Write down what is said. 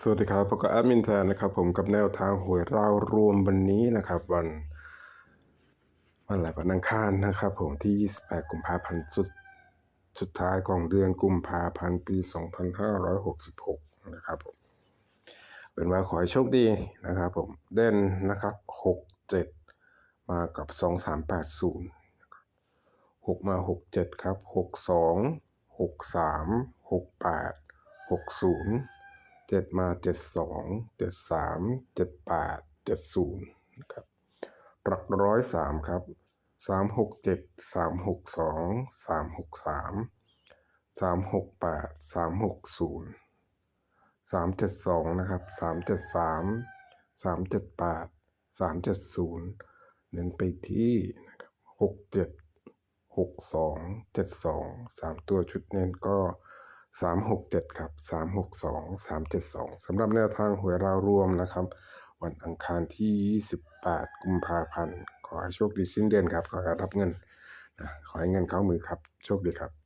สวัสดีครับพบกับแอดมินแทนนะครับ ผมกับแนวทางหวยเราวรวมวันนี้นะครับ วันวันอะไรวันอังคารนะครับ ผมที่ 28 กุมภาพันธ์สุดสุดท้ายของเดือนกุมภาพันธ์ปี 2566 นะครับผมเป็นว่าขอให้โชคดีนะครับ ผมเด่นนะครับ 67 มากับ 2380 6 มา 67 ครับ 62 63 68 60 เจ็ดมาเจ็ดสองเจ็ดสามเจ็ดแปดเจ็ดศูนย์นะครับหลักร้อยสามครับสามหกเจ็ดสามหกสองสามหกสามสามหกแปดสามหกศูนย์สามเจ็ดสองนะครับสามเจ็ดสามสามเจ็ดแปดสามเจ็ดศูนย์เน้นไปที่นะครับหกเจ็ดหกสองเจ็ดสองสามตัวชุดเน้นก็ สามหกเจ็ดครับสามหกสองสามเจ็ดสองสำหรับแนวทางหวยราวรวมนะครับ วันอังคารที่ยี่สิบแปดกุมภาพันธ์ ขอให้โชคดีสิ้นเดือนครับ ขอให้รับเงินนะขอให้เงินเข้ามือครับ โชคดีครับ